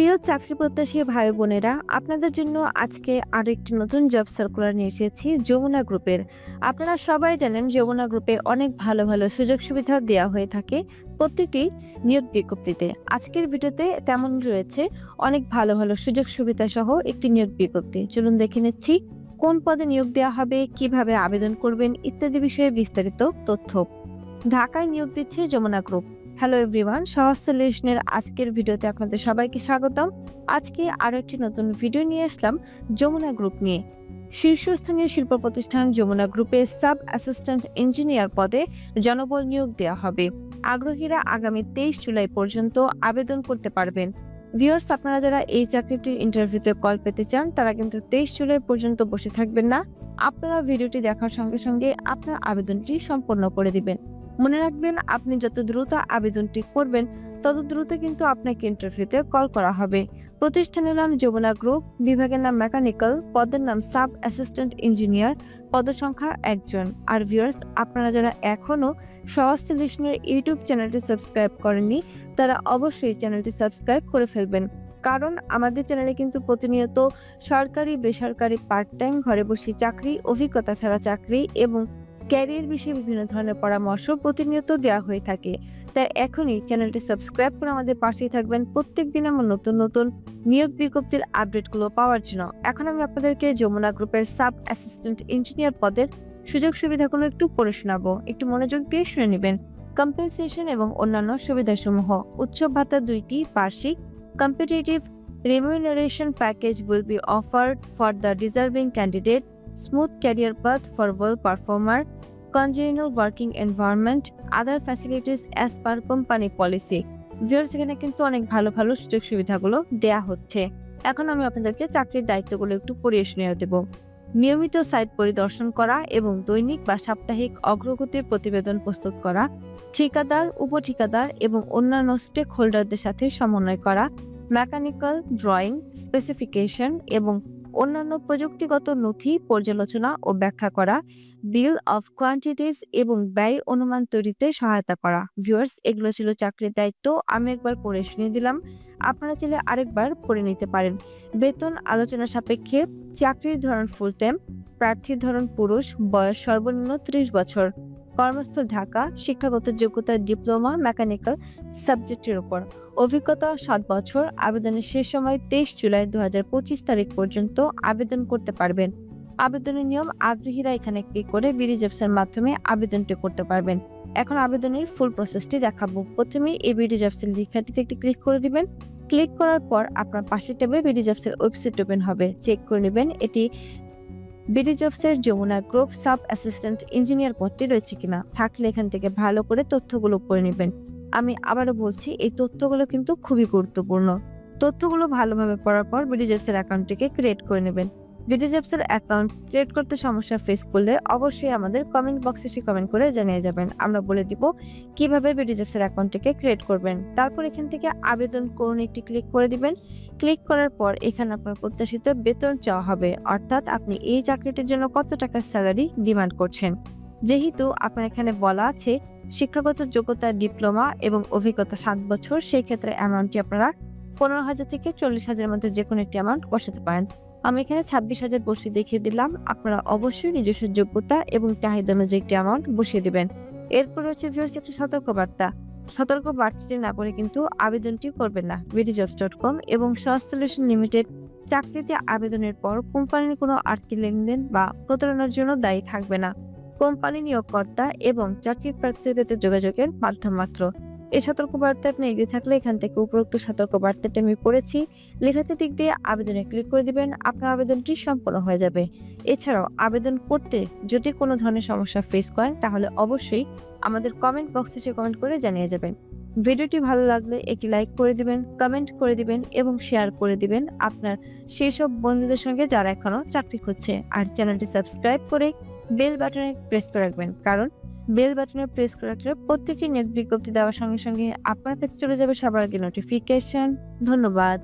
প্রিয় চাকরি প্রত্যাশী ভাই বোনেরা, আপনাদের জন্য আজকে আরও একটি নতুন জব সার্কুলার নিয়ে এসেছি যমুনা গ্রুপের আপনারা সবাই জানেন যমুনা গ্রুপে অনেক ভালো ভালো সুযোগ সুবিধা দেওয়া হয়ে থাকে প্রত্যেকটি নিয়োগ বিজ্ঞপ্তিতে। আজকের ভিডিওতে তেমন রয়েছে অনেক ভালো ভালো সুযোগ সুবিধা সহ একটি নিয়োগ বিজ্ঞপ্তি। চলুন দেখে নিচ্ছি কোন পদে নিয়োগ দেওয়া হবে, কীভাবে আবেদন করবেন ইত্যাদি বিষয়ে বিস্তারিত তথ্য। ঢাকায় নিয়োগ দিচ্ছে যমুনা গ্রুপ হ্যালো এভরিওয়ান সহজ সলিউশনের আজকের ভিডিওতে আপনাদের সবাইকে স্বাগতম। আজকে আরও একটি নতুন ভিডিও নিয়ে আসলাম যমুনা গ্রুপ নিয়ে। শীর্ষস্থানীয় শিল্প প্রতিষ্ঠান যমুনা গ্রুপে সাব অ্যাসিস্ট্যান্ট ইঞ্জিনিয়ার পদে জনবল নিয়োগ দেওয়া হবে। আগ্রহীরা আগামী তেইশ জুলাই পর্যন্ত আবেদন করতে পারবেন। ভিউয়ার্স আপনারা যারা এই চাকরিটির ইন্টারভিউতে কল পেতে চান, তারা কিন্তু তেইশ জুলাই পর্যন্ত বসে থাকবেন না। আপনারা ভিডিওটি দেখার সঙ্গে সঙ্গে আপনার আবেদনটি সম্পন্ন করে দিবেন। মনে রাখবেন, আপনি যত দ্রুত আবেদনটি করবেন, তত দ্রুত কিন্তু আপনাকে ইন্টারভিউতে কল করা হবে। প্রতিষ্ঠানের নাম যমুনা গ্রুপ বিভাগের নাম মেকানিক্যাল পদের নাম সাব অ্যাসিস্ট্যান্ট ইঞ্জিনিয়ার পদসংখ্যা একজন। আর ভিউয়ার্স আপনারা যারা এখনও সহজ সলিউশনের ইউটিউব চ্যানেলটি সাবস্ক্রাইব করেননি, তারা অবশ্যই চ্যানেলটি সাবস্ক্রাইব করে ফেলবেন। কারণ আমাদের চ্যানেলে কিন্তু প্রতিনিয়ত সরকারি, বেসরকারি পার্ট টাইম ঘরে বসে চাকরি, অভিজ্ঞতা ছাড়া চাকরি এবং ক্যারিয়ার বিষয়ে বিভিন্ন ধরনের পরামর্শ প্রতিনিয়ত দেওয়া হয়ে থাকে। তাই এখনই চ্যানেলটি সাবস্ক্রাইব করে আমাদের পাশেই থাকবেন। প্রত্যেক দিন আমার নতুন নতুন নিয়োগ বিজ্ঞপ্তির আপডেটগুলো পাওয়ার জন্য। এখন আমি আপনাদেরকে যমুনা গ্রুপের সাব অ্যাসিস্ট্যান্ট ইঞ্জিনিয়ার পদের সুযোগ সুবিধাগুলো একটু পড়ে শোনাবো। একটু মনোযোগ দিয়ে শুনে নেবেন। কম্পেনসেশন এবং অন্যান্য সুবিধাসমূহ। উচ্চ ভাতা দুইটি, বার্ষিক। Competitive remuneration package will be offered for the deserving candidate smooth career path for well performer, congenial working environment, other facilities as per company policy. Viewers এখানে কিন্তু অনেক ভালো ভালো সুযোগ সুবিধাগুলো দেয়া হচ্ছে। এখন আমি আপনাদেরকে চাকরির দায়িত্বগুলো একটু পড়িয়ে শুনিয়ে দেব। নিয়মিত সাইট পরিদর্শন করা এবং দৈনিক বা সাপ্তাহিক অগ্রগতির প্রতিবেদন প্রস্তুত করা, ঠিকাদার, উপঠিকাদার এবং অন্যান্য স্টেক হোল্ডারদের সাথে সমন্বয় করা মেকানিক্যাল ড্রয়িং স্পেসিফিকেশন এবং অন্যান্য প্রযুক্তিগত নথি পর্যালোচনা ও ব্যাখ্যা করা, বিল অফ কোয়ান্টিটিস এবং ব্যয় অনুমান তৈরিতে সহায়তা করা। ভিউয়ার্স, এগুলো ছিল চাকরির দায়িত্ব, আমি একবার পড়ে শুনিয়ে দিলাম। আপনারা চাইলে আরেকবার পড়ে নিতে পারেন। বেতন আলোচনা সাপেক্ষে, চাকরির ধরন ফুল টাইম প্রার্থীর ধরন পুরুষ, বয়স সর্বনিম্ন ত্রিশ বছর। কর্মস্থল ঢাকা, শিক্ষাগত যোগ্যতা, ডিপ্লোমা, মেকানিক্যাল সাবজেক্টের উপর। অভিজ্ঞতা, সাত বছর। আবেদনের শেষ সময় তেইশ জুলাই দু হাজার পঁচিশ তারিখ পর্যন্ত আবেদন করতে পারবেন। আবেদনের নিয়ম, আগ্রহীরা এখানে ক্লিক করে বিডি জবসের মাধ্যমে আবেদনটি করতে পারবেন। এখন আবেদনের ফুল প্রসেসটি দেখাবো। প্রথমে এই বিডি জবসের লেখাটিতে একটি ক্লিক করে দিবেন। ক্লিক করার পর আপনার পাশের ট্যাবে বিডি জবসের ওয়েবসাইট ওপেন হবে। চেক করে নেবেন। এটি BD জবসের Jamuna group sub assistant engineer পদটি রয়েছে কিনা থাকলে এখান থেকে ভালো করে তথ্যগুলো পড়ে নেবেন। আমি আবারও বলছি, এই তথ্যগুলো কিন্তু খুবই গুরুত্বপূর্ণ। তথ্যগুলো ভালোভাবে পড়ার পর বিডি জবসের অ্যাকাউন্টটিকে ক্রিয়েট করে নেবেন। বিডিজেপসের অ্যাকাউন্ট ক্রিয়েট করতে সমস্যা ফেস করলে অবশ্যই আমাদের কমেন্ট বক্সে এসে কমেন্ট করে জানিয়ে যাবেন। আমরা বলে দিব কীভাবে বিডিজেপসের অ্যাকাউন্টটিকে ক্রিয়েট করবেন। তারপর এখান থেকে আবেদন করুন একটি ক্লিক করে দিবেন। ক্লিক করার পর এখানে আপনার প্রত্যাশিত বেতন চাওয়া হবে। অর্থাৎ আপনি এই চাকরিটির জন্য কত টাকার স্যালারি ডিমান্ড করছেন। যেহেতু আপনার এখানে বলা আছে শিক্ষাগত যোগ্যতা ডিপ্লোমা এবং অভিজ্ঞতা সাত বছর, সেই ক্ষেত্রে অ্যামাউন্টটি আপনারা পনেরো হাজার থেকে চল্লিশ হাজারের মধ্যে যে কোনো একটি অ্যামাউন্ট বসাতে পারেন। আমি এখানে ছাব্বিশ হাজার বসিয়ে দেখিয়ে দিলাম। আপনারা অবশ্যই নিজস্ব যোগ্যতা এবং চাহিদা অনুযায়ী একটি অ্যামাউন্ট বসিয়ে দেবেন। এরপর হচ্ছে ভিউর্স একটি সতর্কবার্তা। সতর্ক বার্তাটি না পড়ে কিন্তু আবেদনটি করবেন না। বিডিজবস ডট কম এবং সলিউশন লিমিটেড চাকরিতে আবেদনের পর কোম্পানির কোনো আর্থিক লেনদেন বা প্রতারণার জন্য দায়ী থাকবে না। কোম্পানি নিয়োগকর্তা এবং চাকরির প্রার্থীর যোগাযোগের মাধ্যম মাত্র। এই সতর্কবার্তা আপনি এগিয়ে থাকলে এখান থেকে উপরোক্ত সতর্কবার্তাটি আমি পড়েছি। লেখাতে দিক দিয়ে আবেদনে ক্লিক করে দিবেন, আপনার আবেদনটি সম্পন্ন হয়ে যাবে। এছাড়াও আবেদন করতে যদি কোনো ধরনের সমস্যা ফেস করেন, তাহলে অবশ্যই আমাদের কমেন্ট বক্সে সে কমেন্ট করে জানিয়ে যাবেন। ভিডিওটি ভালো লাগলে একটি লাইক করে দিবেন কমেন্ট করে দিবেন এবং শেয়ার করে দিবেন আপনার সেই সব বন্ধুদের সঙ্গে যারা এখনও চাকরি খুঁজছে। আর চ্যানেলটি সাবস্ক্রাইব করে বেল বাটনে প্রেস করে রাখবেন, কারণ বেল বাটনে প্রেস করে রাখলে প্রত্যেকটি নেট বিজ্ঞপ্তি দেওয়ার সঙ্গে সঙ্গে আপনার কাছে চলে যাবে সবার আগে নোটিফিকেশন ধন্যবাদ।